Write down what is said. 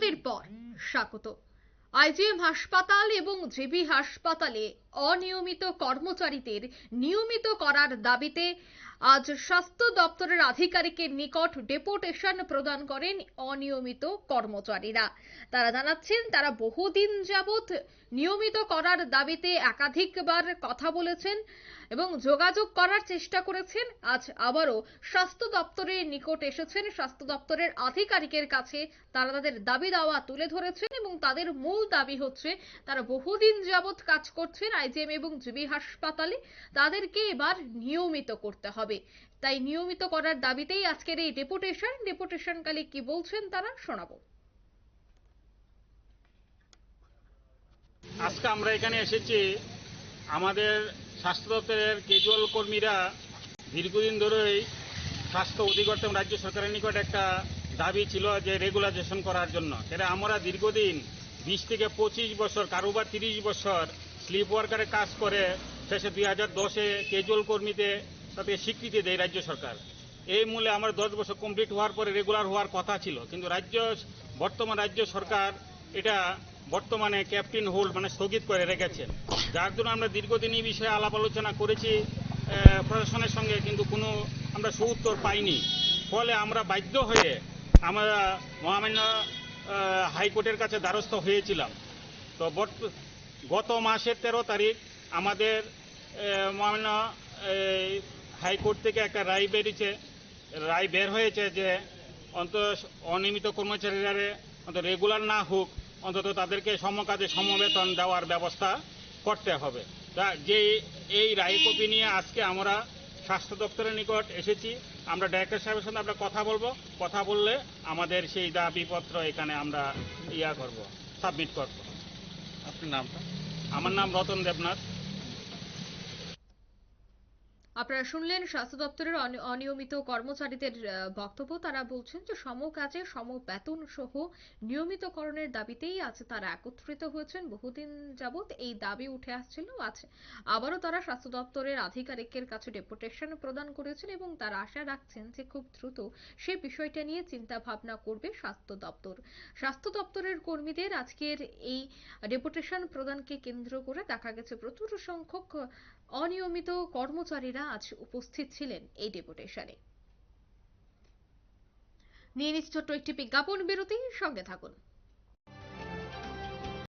বিরতির পর স্বাগত। আইজিএম হাসপাতাল এবং জেবি হাসপাতালে অনিয়মিত কর্মচারীদের নিয়মিত করার দাবিতে আজ স্বাস্থ্য দপ্তরের আধিকারিকের নিকট ডেপুটেশন প্রদান করেন অনিয়মিত কর্মচারীরা। তারা জানাচ্ছেন, তারা বহুদিন যাবৎ নিয়মিত করার দাবিতে একাধিকবার কথা বলেছেন এবং যোগাযোগ করার চেষ্টা করেছেন। আজ আবারও স্বাস্থ্য দপ্তরের নিকট এসেছেন। স্বাস্থ্য দপ্তরের আধিকারিকের কাছে তারা তাদের দাবি দাওয়া তুলে ধরেছেন এবং তাদের মূল দাবি হচ্ছে, তারা বহুদিন যাবৎ কাজ করছেন আইজিএম এবং জিবি হাসপাতালে। তাদেরকে এবার নিয়মিত করতে হবে। তাই নিয়মিত করার দাবিতেই আজকের এই ডেপুটেশন ডেপুটেশনকালে কি বলছেন তারা শোনাবো। আজকে আমরা এখানে এসেছি। আমাদের স্বাস্থ্য দপ্তরের কেজুয়াল কর্মীরা দীর্ঘদিন ধরেই স্বাস্থ্য অধিকর্তা রাজ্য সরকারের নিকট একটা দাবি ছিল যে রেগুলাইজেশন করার জন্য। এটা আমরা দীর্ঘদিন, বিশ থেকে পঁচিশ বছর, কারোবার তিরিশ বছর স্লিপ ওয়ার্কারে কাজ করে শেষে দুই হাজার দশে কেজুয়াল কর্মীতে তাদের স্বীকৃতি দেয় রাজ্য সরকার। এই মূলে আমার দশ বছর কমপ্লিট হওয়ার পরে রেগুলার হওয়ার কথা ছিল। কিন্তু রাজ্য, বর্তমান রাজ্য সরকার এটা বর্তমানে ক্যাপ্টেন হোল্ড মানে স্থগিত করে রেখেছেন। যার জন্য আমরা দীর্ঘদিন এই বিষয়ে আলাপ আলোচনা করেছি প্রশাসনের সঙ্গে, কিন্তু কোনো আমরা সুউত্তর পাইনি। ফলে আমরা বাধ্য হয়ে আমরা মহামান্য হাইকোর্টের কাছে দ্বারস্থ হয়েছিলাম। তো গত মাসের তেরো তারিখ আমাদের মহামান্য হাইকোর্ট থেকে একটা রায় বেরিয়েছে। রায় বের হয়েছে যে অন্ত অনিয়মিত কর্মচারীরা অন্ত রেগুলার না হোক অন্তত তাদেরকে সমকাজে সমবেতন দেওয়ার ব্যবস্থা করতে হবে। তা যে এই রায় কপি নিয়ে আজকে আমরা স্বাস্থ্য দপ্তরের নিকট এসেছি। আমরা ডাইরেক্টর সাহেবের সঙ্গে আমরা কথা বলব। কথা বললে আমাদের সেই দাবিপত্র এখানে আমরা ইয়া করব সাবমিট করব। আপনার নামটা? আমার নাম রতন দেবনাথ। আপনারা শুনলেন স্বাস্থ্য দপ্তরের অনিয়মিত কর্মচারীদের বক্তব্য। তারা বলছেন যে সম কাজে সম বেতন সহ নিয়মিতকরণের দাবিতেই আজ তারা একত্রিত হয়েছেন। বহুদিন যাবৎ এই দাবি উঠে আসছিল। আজ আবারও তারা স্বাস্থ্য দপ্তরের আধিকারিকের কাছে ডেপুটেশন প্রদান করেছেন এবং তারা আশা রাখছেন যে খুব দ্রুত সে বিষয়টা নিয়ে চিন্তা ভাবনা করবে স্বাস্থ্য দপ্তর। স্বাস্থ্য দপ্তরের কর্মীদের আজকের এই ডেপুটেশন প্রদানকে কেন্দ্র করে দেখা গেছে প্রচুর সংখ্যক অনিয়মিত কর্মচারীরা আজ উপস্থিত ছিলেন এই ডেপুটেশনে। নিয়ে নিচ্ছি ছোট্ট একটি বিজ্ঞাপন বিরতি সঙ্গে থাকুন।